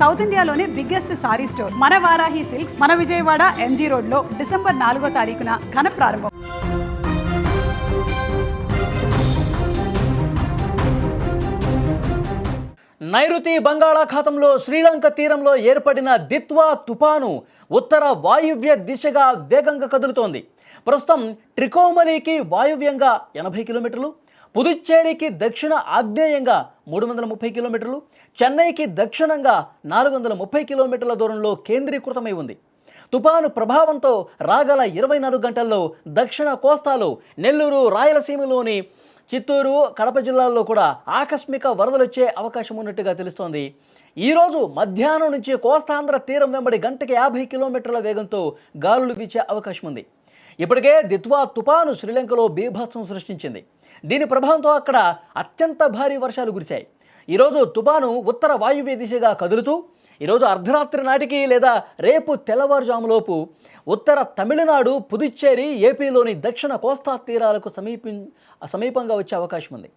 South ఇండియాలోనే biggest sorry store. మన Varahi silks మన విజయవాడ ఎంజీ రోడ్లో డిసెంబర్ నాలుగో తారీఖున ఘన ప్రారంభం. నైరుతి బంగాళాఖాతంలో శ్రీలంక తీరంలో ఏర్పడిన దిత్వా తుపాను ఉత్తర వాయువ్య దిశగా వేగంగా కదులుతోంది. ప్రస్తుతం ట్రికోమలికి వాయువ్యంగా ఎనభై కిలోమీటర్లు పుదుచ్చేరికి దక్షిణ ఆగ్నేయంగా మూడు వందల ముప్పై కిలోమీటర్లు చెన్నైకి దక్షిణంగా నాలుగు వందల ముప్పై కిలోమీటర్ల దూరంలో కేంద్రీకృతమై ఉంది. తుపాను ప్రభావంతో రాగల ఇరవై నాలుగు గంటల్లో దక్షిణ కోస్తాలో నెల్లూరు రాయలసీమలోని చిత్తూరు కడప జిల్లాల్లో కూడా ఆకస్మిక వరదలు వచ్చే అవకాశం ఉన్నట్టుగా తెలుస్తోంది. ఈరోజు మధ్యాహ్నం నుంచి కోస్తాంధ్ర తీరం వెంబడి గంటకి యాభై కిలోమీటర్ల వేగంతో గాలులు వీచే అవకాశం ఉంది. ఇప్పటికే దిత్వా తుపాను శ్రీలంకలో బీభత్సం సృష్టించింది. దీని ప్రభావంతో అక్కడ అత్యంత భారీ వర్షాలు కురిశాయి. ఈరోజు తుపాను ఉత్తర వాయువ్య దిశగా కదులుతూ ఈరోజు అర్ధరాత్రి నాటికి లేదా రేపు తెల్లవారుజాములోపు ఉత్తర తమిళనాడు పుదుచ్చేరి ఏపీలోని దక్షిణ కోస్తా తీరాలకు సమీపి సమీపంగా వచ్చే అవకాశం ఉంది.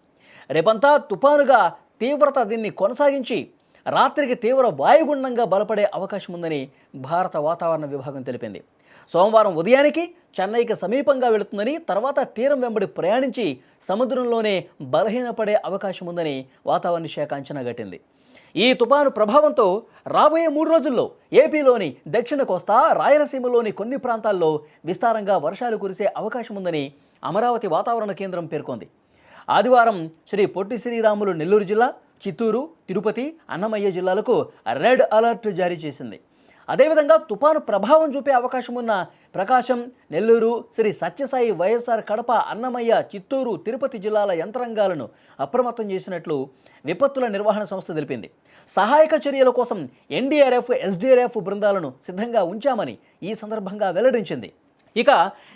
రేపంతా తుపానుగా తీవ్రత దీన్ని కొనసాగించి రాత్రికి తీవ్ర వాయుగుండంగా బలపడే అవకాశం ఉందని భారత వాతావరణ విభాగం తెలిపింది. సోమవారం ఉదయానికి చెన్నైకి సమీపంగా వెళుతుందని తర్వాత తీరం వెంబడి ప్రయాణించి సముద్రంలోనే బలహీనపడే అవకాశం ఉందని వాతావరణ శాఖ అంచనా గట్టింది ఈ తుపాను ప్రభావంతో రాబోయే మూడు రోజుల్లో ఏపీలోని దక్షిణ కోస్తా రాయలసీమలోని కొన్ని ప్రాంతాల్లో విస్తారంగా వర్షాలు కురిసే అవకాశం ఉందని అమరావతి వాతావరణ కేంద్రం పేర్కొంది. ఆదివారం శ్రీ పొట్టి శ్రీరాములు నెల్లూరు జిల్లా చిత్తూరు తిరుపతి అన్నమయ్య జిల్లాలకు రెడ్ అలర్ట్ జారీ చేసింది. అదేవిధంగా తుపాను ప్రభావం చూపే అవకాశం ఉన్న ప్రకాశం నెల్లూరు శ్రీ సత్యసాయి వైఎస్ఆర్ కడప అన్నమయ్య చిత్తూరు తిరుపతి జిల్లాల యంత్రాంగాలను అప్రమత్తం చేసినట్లు విపత్తుల నిర్వహణ సంస్థ తెలిపింది. సహాయక చర్యల కోసం ఎన్డీఆర్ఎఫ్ ఎస్డీఆర్ఎఫ్ బృందాలను సిద్ధంగా ఉంచామని ఈ సందర్భంగా వెల్లడించింది. ఇక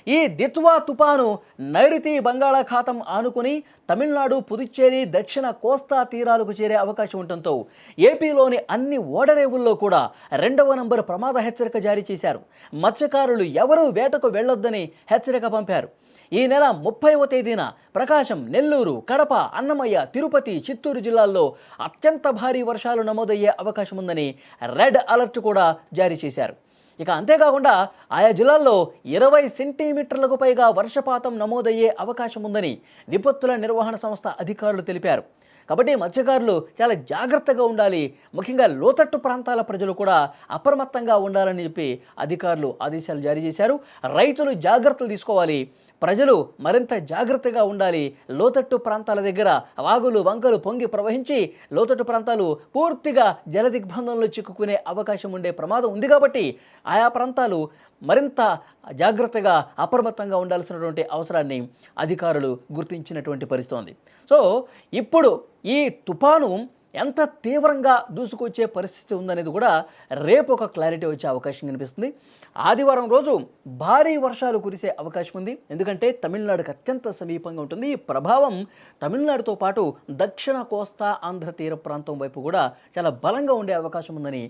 ఈ దిత్వా తుపాను నైరుతి బంగాళాఖాతం ఆనుకుని తమిళనాడు పుదుచ్చేరి దక్షిణ కోస్తా తీరాలకు చేరే అవకాశం ఉండటంతో ఏపీలోని అన్ని ఓడరేవుల్లో కూడా రెండవ నంబరు ప్రమాద హెచ్చరిక జారీ చేశారు. మత్స్యకారులు ఎవరూ వేటకు వెళ్ళొద్దని హెచ్చరిక పంపారు. ఈ నెల ముప్పైవ తేదీన ప్రకాశం నెల్లూరు కడప అన్నమయ్య తిరుపతి చిత్తూరు జిల్లాల్లో అత్యంత భారీ వర్షాలు నమోదయ్యే అవకాశం ఉందని రెడ్ అలర్ట్ కూడా జారీ చేశారు. ఇక అంతేకాకుండా ఆయా జిల్లాల్లో ఇరవై సెంటీమీటర్లకు పైగా వర్షపాతం నమోదయ్యే అవకాశం ఉందని విపత్తుల నిర్వహణ సంస్థ అధికారులు తెలిపారు. కాబట్టి మత్స్యకారులు చాలా జాగ్రత్తగా ఉండాలి. ముఖ్యంగా లోతట్టు ప్రాంతాల ప్రజలు కూడా అప్రమత్తంగా ఉండాలని చెప్పి అధికారులు ఆదేశాలు జారీ చేశారు. రైతులు జాగ్రత్తలు తీసుకోవాలి. ప్రజలు మరింత జాగ్రత్తగా ఉండాలి. లోతట్టు ప్రాంతాల దగ్గర వాగులు వంకలు పొంగి ప్రవహించి లోతట్టు ప్రాంతాలు పూర్తిగా జల దిగ్బంధంలో చిక్కుకునే అవకాశం ఉండే ప్రమాదం ఉంది కాబట్టి ఆయా ప్రాంతాలు మరింత జాగ్రత్తగా అప్రమత్తంగా ఉండాల్సినటువంటి అవసరాన్ని అధికారులు గుర్తించినటువంటి పరిస్థితి ఉంది సో ఇప్పుడు ఈ తుఫాను ఎంత తీవ్రంగా దూసుకొచ్చే పరిస్థితి ఉందనేది కూడా రేపు ఒక క్లారిటీ వచ్చే అవకాశం కనిపిస్తుంది. ఆదివారం రోజు భారీ వర్షాలు కురిసే అవకాశం ఉంది. ఎందుకంటే తమిళనాడుకు అత్యంత సమీపంగా ఉంటుంది. ఈ ప్రభావం తమిళనాడుతో పాటు దక్షిణ కోస్తా ఆంధ్ర తీర ప్రాంతం వైపు కూడా చాలా బలంగా ఉండే అవకాశం ఉందని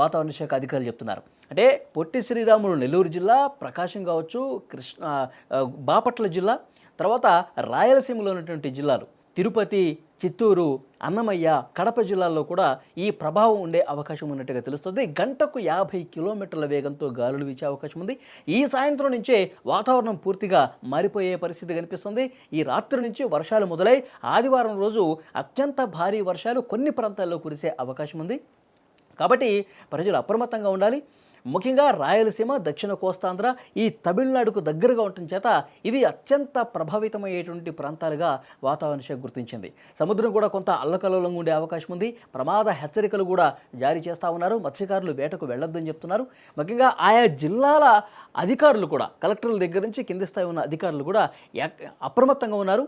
వాతావరణ శాఖ అధికారులు చెప్తున్నారు. అంటే పొట్టి శ్రీరాములు నెల్లూరు జిల్లా ప్రకాశం కావచ్చు కృష్ణ బాపట్ల జిల్లా తర్వాత రాయలసీమలో ఉన్నటువంటి జిల్లాలు. తిరుపతి చిత్తూరు అన్నమయ్య కడప జిల్లాల్లో కూడా ఈ ప్రభావం ఉండే అవకాశం ఉన్నట్టుగా తెలుస్తుంది. గంటకు యాభై కిలోమీటర్ల వేగంతో గాలులు వీచే అవకాశం ఉంది. ఈ సాయంత్రం నుంచే వాతావరణం పూర్తిగా మారిపోయే పరిస్థితి కనిపిస్తుంది. ఈ రాత్రి నుంచి వర్షాలు మొదలై ఆదివారం రోజు అత్యంత భారీ వర్షాలు కొన్ని ప్రాంతాల్లో కురిసే అవకాశం ఉంది. కాబట్టి ప్రజలు అప్రమత్తంగా ఉండాలి. ముఖ్యంగా రాయలసీమ దక్షిణ కోస్తాంధ్ర ఈ తమిళనాడుకు దగ్గరగా ఉండటం చేత ఇవి అత్యంత ప్రభావితమయ్యేటువంటి ప్రాంతాలుగా వాతావరణ శాఖ గుర్తించింది. సముద్రం కూడా కొంత అల్లకల్లోలంగా ఉండే అవకాశం ఉంది. ప్రమాద హెచ్చరికలు కూడా జారీ చేస్తూ ఉన్నారు. మత్స్యకారులు వేటకు వెళ్ళొద్దని చెప్తున్నారు. ముఖ్యంగా ఆయా జిల్లాల అధికారులు కూడా కలెక్టర్ల దగ్గర నుంచి కింది స్థాయి ఉన్న అధికారులు కూడా అప్రమత్తంగా ఉన్నారు.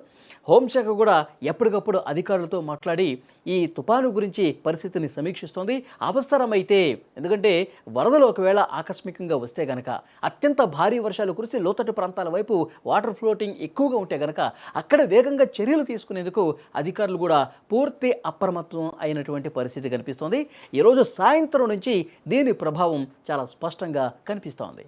హోంశాఖ కూడా ఎప్పటికప్పుడు అధికారులతో మాట్లాడి ఈ తుపాను గురించి పరిస్థితిని సమీక్షిస్తోంది. అవసరమైతే ఎందుకంటే వరదలు ఒకవేళ ఒకవేళ ఆకస్మికంగా వస్తే గనక అత్యంత భారీ వర్షాలు కురిసి లోతట్టు ప్రాంతాల వైపు వాటర్ ఫ్లోటింగ్ ఎక్కువగా ఉంటే గనక అక్కడ వేగంగా చర్యలు తీసుకునేందుకు అధికారులు కూడా పూర్తి అప్రమత్తం అయినటువంటి పరిస్థితి కనిపిస్తోంది. ఈరోజు సాయంత్రం నుంచి దీని ప్రభావం చాలా స్పష్టంగా కనిపిస్తోంది.